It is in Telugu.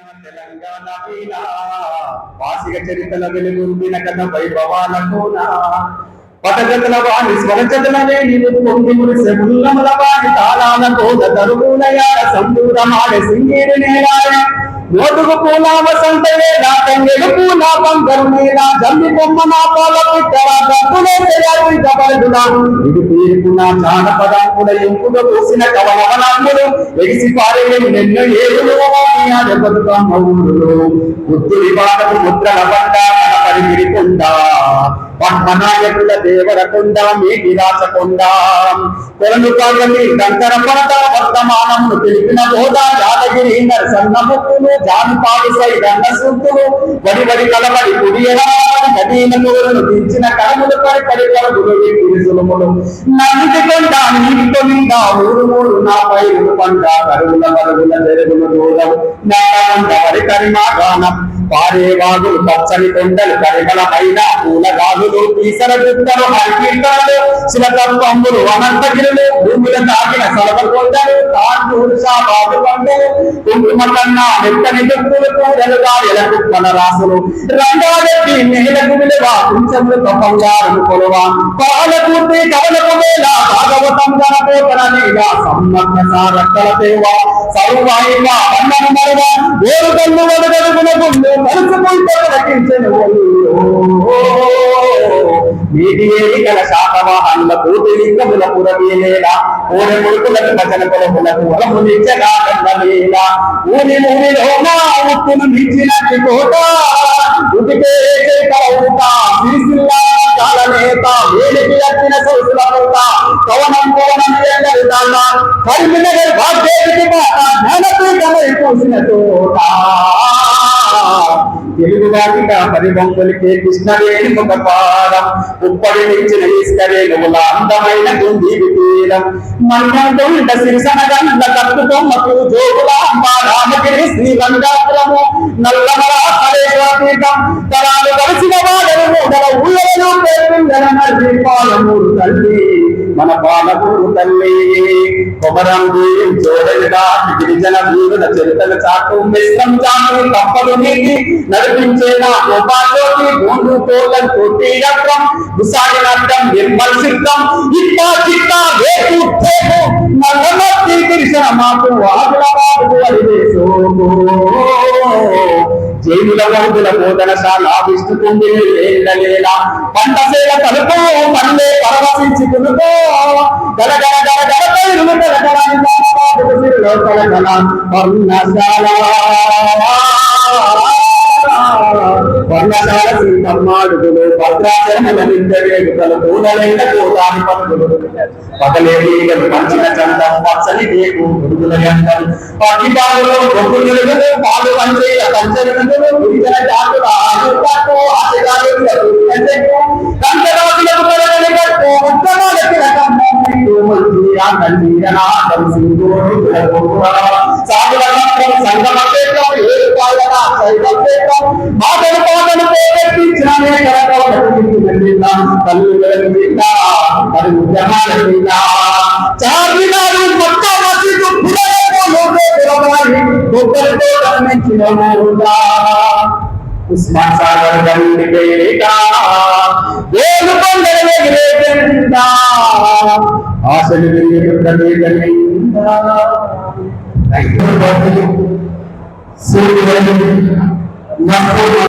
తెలంగాణ వాసిక చరిత్రల వెలుగుందిన కథ వైభవాలకున పటగతుల వాణి స్వరచతులనే నీవు పొంగి మురిసె వాణి తాళాల కోద తరువులయాల సంబూరమాడే నోటుకు పూల వసంత నా తంగెడు పూల బంగారు నేల జమ్మి బొమ్మ నా పాల పిట్టల గబ్బులే చేయాలి కబడుల ఇది తీర్పున జానపదాంకుల ఎంపుగా పూసిన కవలవనాంగులు ఎగిసి పారే నిన్ను ఏడు ఆడే బతుకమ్మ ఊరులు బుద్ధుడి బాటకు ముద్రల పంట మన పరిమిడి కొండ పద్మనాయకుల దేవరకొండ మీటి రాచకొండ కొలను కాగలి దంకర పడత వర్తమానమును తెలిపిన బోధ యాదగిరి నరసన్న ముక్కులు జానుపాడి వడి వడి కలబడి కుడియరాని కఠిన నూరును దించిన కరములు పడి పడి కలుగులు సులుములు నన్నిటి కొండ నీటి ఊరు నా పైరు పంట కరువుల మరుగుల జరుగులు దూరం. నాగమండ వరి కరిమా గానం పారే వాగులు పచ్చని కొండలు కరిమలమైన పూల గాలులు ఈసర గుట్టలు హరికీర్తనలు శివతత్వములు అనంతగిరులు భూమిల తాగిన సలవ కొండలు తాండూరు బాబు కొండలు కుంకుమ కన్నా మెత్తని దుక్కులు కూడలుగా ఎలకుక్కల రాసులు రంగారెడ్డి నేలకు విలువ కుంచములు బంగారం కొలువ పాలకూర్తి కవలకు వేళ భాగవతం గణపోతన నీల సమ్మక్క సారక్కల దేవ సర్వాయిగా అన్నను మరువ వేరు కన్ను వడగడుగున కలుసుకుంటూ శాతవాహనుల కోటి లింగముల పురవీలేల ముడుకులకు భజన కొలములకు వలము నిచ్చగా కందలేల ఊరి ఊరిలో నా ఉప్పును మించినట్టు కోట ఉతికే కౌట సిరిసిల్ల కాలనేత వేలికి అత్తిన సౌసుల కోట కవనం కోవనం ఎందరి దాన్న కరీంనగర్ మాట జ్ఞానపీఠమై పూసిన తోట తెలుగు వాటిక పరిబంకులకే కృష్ణవేణి ఒక పాదం. ఉప్పడి నించిన ఈస్కరేణువుల అందమైన గుండి తీరం మన్నంటుండ సిరిసనగండ్ల కట్టుకొమ్మకు జోగుల అంబ రామగిరి శ్రీరంగాపురము. నల్లమల హరేశ్వర తీర్థం. తరాలు కలిసిన వాడలు మూడల పేరు పేర్పిందన నల్లి పాలమూరు తల్లి. మన పాలమూరు తల్లి. కొమరంబి చూడగా గిరిజన వీరుల చరితలు చాటు మిశ్రం చాటు తప్పదు నీటి నడిపించే నా గోపాలోకి మూడు కొట్టి రక్తం. రత్నం విశాఖనత్తం నిర్మల్ సిద్ధం. ఇట్టా చిట్టా వేపు జైలుల వంతుల బోధనశాల విష్ణు కుండిని లేల పంటసేల తలుపు మళ్ళీ పరవశించి కునుకో గల గల గల గల పైరులు గల గల నిందవేడుకలు పూలలైన కోదాని పనులు పగలేడీగలు పంచిన చందం పచ్చని దేకు గురుగుల యంత్రం పట్టి బాగులు గొప్ప నిలుగులు పాలు పంచేయ పంచరులు గిరిజన జాతుల ఆయుర్పాటు ఆశగాలు కంచరాజులకు కొరగని కట్టు ఉత్తమాలకి రకం మమ్మిడు మంచి ఆ కన్నీరనాథం సింధూరు సాగుల మాత్రం సంగమ పేటం ఏడు పాయన శైవ పేటం ಇಸ್ಲಾಮಿಯ ಕರಕವನ್ನ ಕಲ್ಲುಗಳಿಂದ ಅದು ಉದ್ಯಮಗಳಿಂದ ಚಾರ್ಮಿನಾರು ಮಕ್ಕ ಮಸೀದು ಪುರವನ್ನು ಹೋಗೋ ಪುರವಾಗಿ ಒಬ್ಬರದೇ ಕಣ್ಣೆ ಚಿರಮೂಲ उस्मान सागर गंड बेटा देव बंदर में गिरे गंदा आसन गिरे बंदर में गंदा थैंक यू सूर्य नमो